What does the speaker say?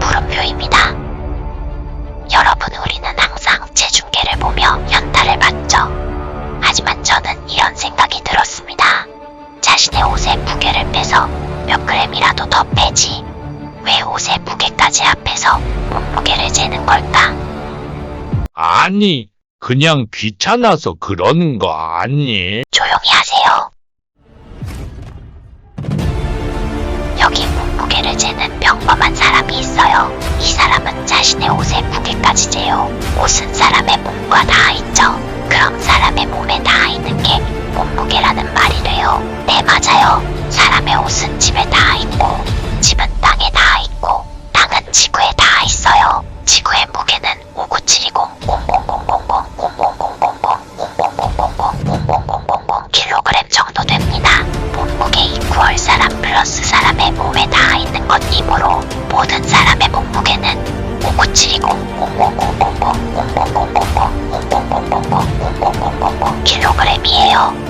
물음표입니다. 여러분, 우리는 항상 체중계를 보며 연타를 받죠. 하지만 저는 이런 생각이 들었습니다. 자신의 옷의 무게를 빼서 몇 그램이라도 더 빼지. 왜 옷의 무게까지 앞에서 몸무게를 재는 걸까? 아니, 그냥 귀찮아서 그러는 거 아니? 조용히 하세요. 여기 몸무게를 재는 평범한 사람이 있어요. 이 사람은 자신의 옷의 무게까지 재요. 옷은 사람의 몸과 닿아 있죠. 그럼 사람의 몸에 닿아 있는 게 몸무게라는 말이래요. 네, 맞아요. 사람의 옷은 집에 닿아 있고, 有。